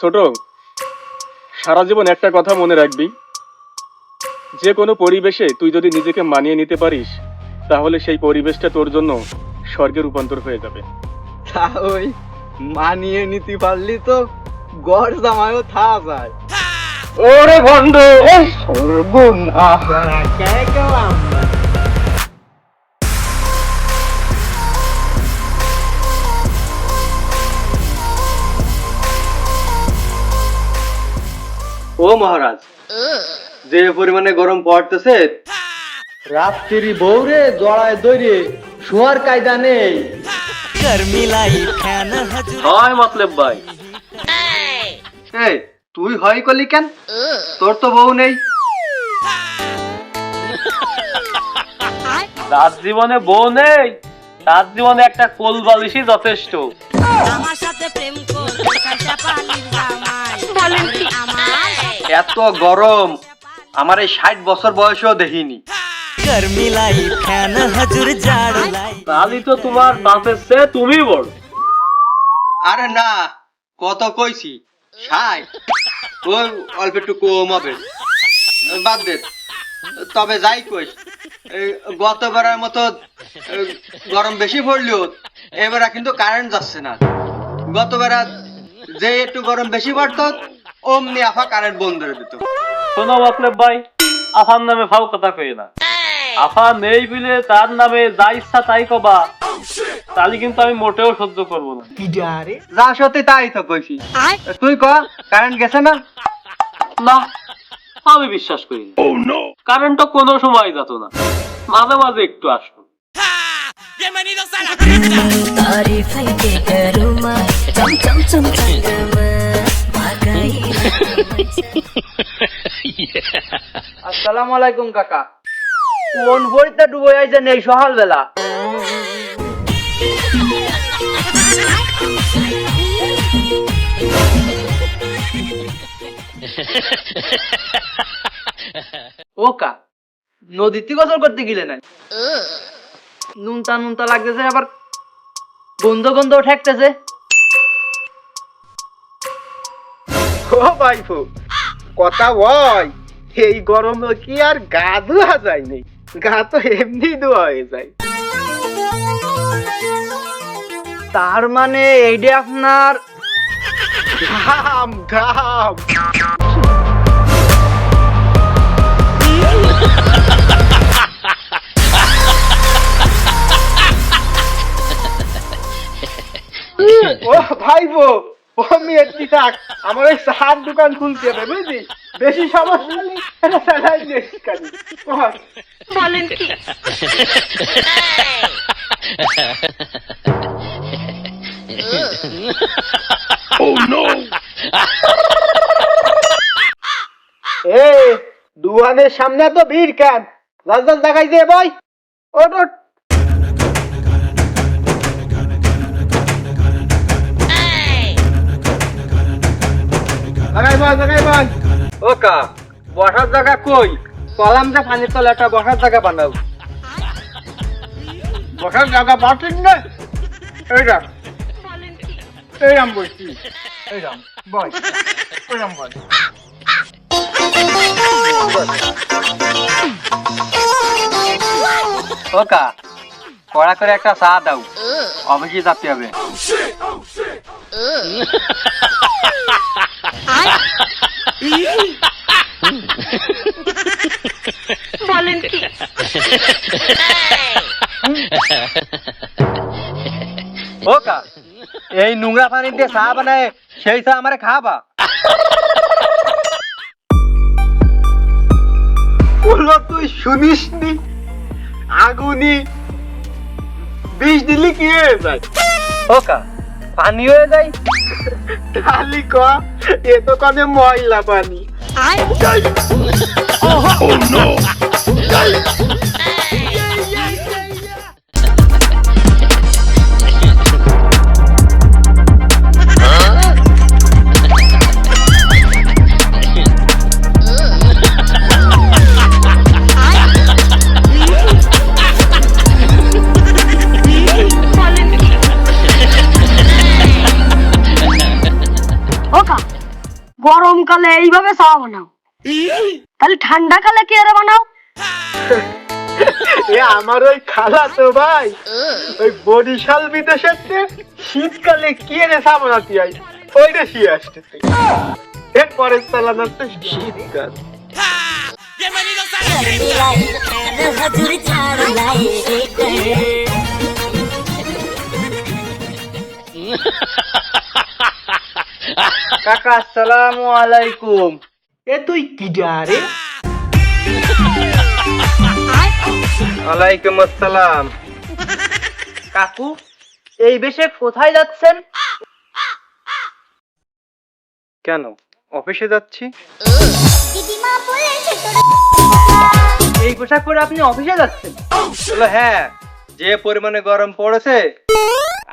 ছোট সারা জীবন একটা কথা মনে রাখবি। যে কোনো পরিবেশে তুই যদি নিজেকে মানিয়ে নিতে পারিস তাহলে সেই পরিবেশটা তোর জন্য স্বর্গে রূপান্তর হয়ে যাবে। তা ওই মানিয়ে নিতে পারলি তো গড় জামায়ও থা যায়। ওরে ভণ্ড সর্বনা ও মহারাজ, যে পরিমাণে গরম পড়তেছে, রাত্রি বৌরে জড়ায় দৈরে শোয়ার কায়দা নেই। হয় মতলব ভাই। তুই হয় কলি কেন? তোর তো বউ নেই। তার জীবনে বউ নেই, তার জীবনে একটা কোল বালিশই যথেষ্ট। আমার সাথে প্রেম করতে এত গরম। আমার এই ষাট বছর বয়সেও দেখিনি। তাহলে তো তোমার বাপের চেয়ে তুমি বড়। আরে না কত কইছি? ষাট? ওই অল্প একটু কম হবে। বাদ দে। তবে যাই কইস গতবারের মতো গরম বেশি পড়লেও এবারে কিন্তু কারেন্ট যাচ্ছে না। গতবার যে একটু গরম বেশি পড়তো অমনি আফা কারেন্ট বন্ধ করে দিত। শোনো বাতলেব ভাই আফার নামে ফাও কথা কই না। আফা নেই বিলে তার নামে যা ইচ্ছা তাই কবা। oh, তাহলে কিন্তু আমি মোটেও সহ্য করব না। যা সত্যি তাই তো কইছি। তুই ক কারেন্ট গেছে না? না আমি বিশ্বাস করি না। oh, তো কোনো সময় যেত না। মাঝে মাঝে একটু আসতো। Bienvenidos a la cresta. আসসালামু আলাইকুম কাকা। কোন বইতে ডুবে আইছেন এই সকাল বেলা ও কা নদীতে গোসল করতে গেলে নাই? নুনতা নুনতা লাগতেছে আবার গন্ধ গন্ধ ঠেকতেছে। ও ভাইফু কথা বয় এই গরমে কি আর গা ধোয়া যায় নেই গা তো এমনি ধোয়া হয়ে যায়। তার মানে এইটা আপনার ঘাম ঘাম। থাক? আমার ওই সার দোকান খুলতে হবে বুঝলি? বেশি সমস্যা হলে একটা স্যালাইন নিয়ে খালি বলেন কি? এ দুয়ানের সামনে তো ভিড় কেন? রাজদাস দেখাই দে ভাই ওট ওট লাগাই বল লাগাই বল। ও কা বসার জায়গা কই? কলাম যে পানির তলে একটা বসার জায়গা বানাও। বসার জায়গা পাচ্ছেন না। এইরাম এইরাম বলছি। এইরাম বল। এইরাম বল। ও কা কড়া করে একটা চা দাও। অফিসে যেতে হবে। বলেন কি? ও কা এই নোংরা পানি দিয়ে চা বানায় সেই চা আমারে খাবা তুই শুনিস নি? আগুনি বিষ দিলি কি হয়ে যায়? ও কা পানি হয়ে যায়? খালি ক এ তো কানে ময়লা পানি ওকা গরমকালে এইভাবে চা বানাও তাহলে ঠান্ডাকালে কি আরে বানাও এ আমার ওই খালা তো ভাই ওই বরিশাল বিদেশের শীতকালে কি রে সামনাতি আই ওইটা শি আসতেছে এরপরে চালান আসছে শীতকাল কাকা আসসালামু আলাইকুম। এ তুই কি রে? ওয়ালাইকুম আসসালাম। কাকু এই বেশে কোথায় যাচ্ছেন? কেন অফিসে যাচ্ছি? এই পোশাক পরে আপনি অফিসে যাচ্ছেন? হ্যাঁ যে পরিমাণে গরম পড়েছে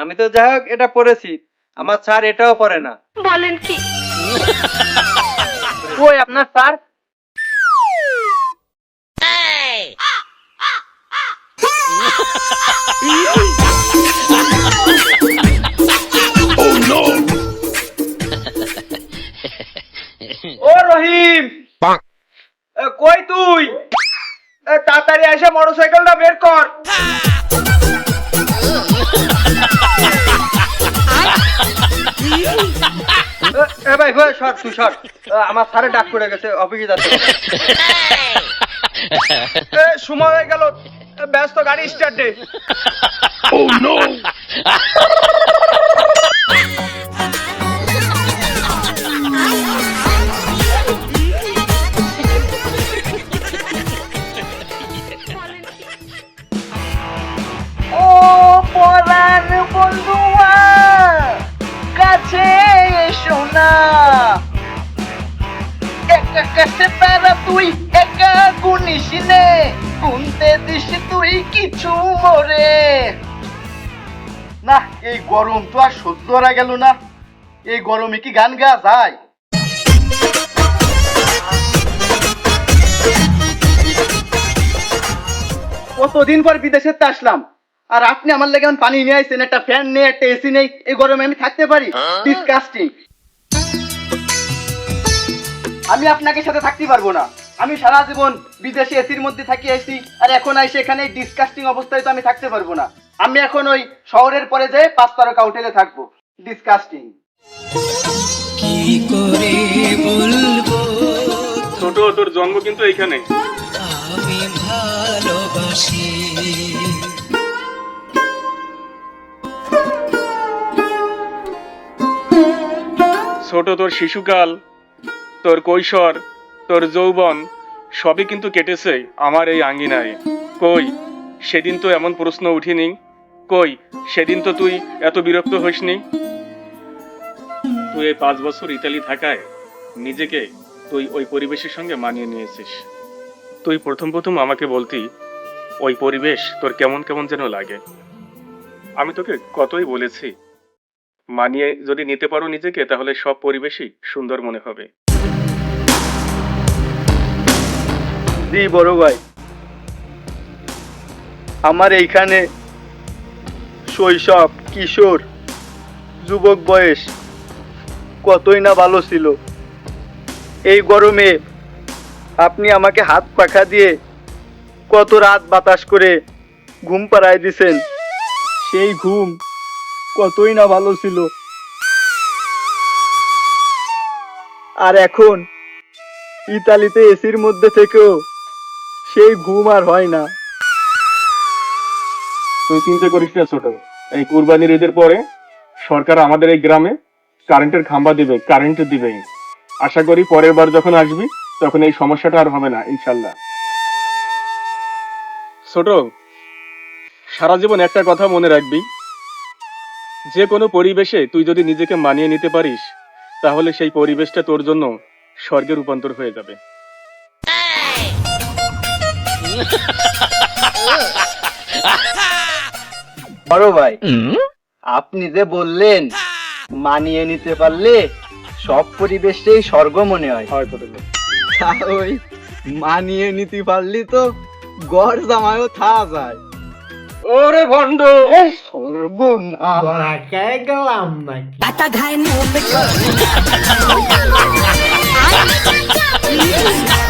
আমি তো যাই হোক এটা পরেছি। আমার স্যার এটাও পরে না। বলেন কি? ওই আপনার স্যার? ও রহিম! কই তুই? তাড়াতাড়ি এসে মোটরসাইকেলটা বের কর। এ, ভাই ভাই শর্ট তুই শর্ট আমার স্যারে ডাক পড়ে গেছে অফিসে যাচ্ছে। সময় হয়ে গেল। ব্যস্ত গাড়ি স্টার্ট দে। ও কাছে তারা তুই একা গুনিস নে। গুনতে দিস তুই কিছু মরে। না এই গরম তো আর সহ্য করা গেল না। এই গরমে কি গান গাওয়া যায়? কতদিন পর বিদেশে আসলাম? আর আপনি আমার লেগে পানি নিয়ে আসছেন একটা ফ্যান নেই একটা এসি নেই এই গরমে আমি থাকতে পারি? ডিসকাস্টিং আমি আপনাকে সাথে থাকতে পারব না। আমি সারা জীবন বিদেশে এসির মধ্যে থাকি এসি আর এখন আইসে এখানে ডিসকাস্টিং অবস্থায় তো আমি থাকতে পারব না। আমি এখন ওই শহরের পরে যেয়ে পাঁচ তারকা হোটেলে থাকব। ডিসকাস্টিং ছোট তোর জন্ম কিন্তু এইখানে। ছোট তোর শিশুকাল। তোর কৈশোর, তোর যৌবন, সবই কিন্তু কেটেছে আমার এই আঙ্গিনায়। কই, সেদিন তো এমন প্রশ্ন উঠিনি। কই, সেদিন তো তুই এত বিরক্ত হইসনি তুই এই পাঁচ বছর ইতালি থাকায় নিজেকে তুই ওই পরিবেশের সঙ্গে মানিয়ে নিয়েছিস। তুই প্রথম প্রথম আমাকে বলতি, ওই পরিবেশ তোর কেমন কেমন যেন লাগে। আমি তোকে কতই বলেছি, মানিয়ে যদি নিতে পারো নিজেকে, তাহলে সব পরিবেশই সুন্দর মনে হবে। জি বড় ভাই, আমার এইখানে শৈশব, কিশোর, যুবক বয়স কতই না ভালো ছিল। এই গরমে আপনি আমাকে হাত পাখা দিয়ে কত রাত বাতাস করে ঘুম পাড়ায় দিছেন। সেই ঘুম কতই না ভালো ছিল। আর এখন ইতালিতে এসির মধ্যে থেকেও সেই ঘুম আর হয় না। তুই চিন্তা করিস না ছোট। এই কুরবানির ঈদের পরে সরকার আমাদের এই গ্রামে কারেন্টের খাম্বা দিবে কারেন্ট দিবে আশা করি পরের বার যখন আসবি তখন এই সমস্যাটা আর হবে না ইনশাল্লাহ। ছোট সারা জীবন একটা কথা মনে রাখবি। যে কোনো পরিবেশে তুই যদি নিজেকে মানিয়ে নিতে পারিস তাহলে সেই পরিবেশটা তোর জন্য স্বর্গে রূপান্তর হয়ে যাবে। বড় ভাই আপনি যে বললেন মানিয়ে নিতে পারলে সব পরিবেশেই স্বর্গ মনে হয়। ওই মানিয়ে নিতে পারলি তো গড় জামায়ও থা যায়। ওরে ভণ্ড! গেলাম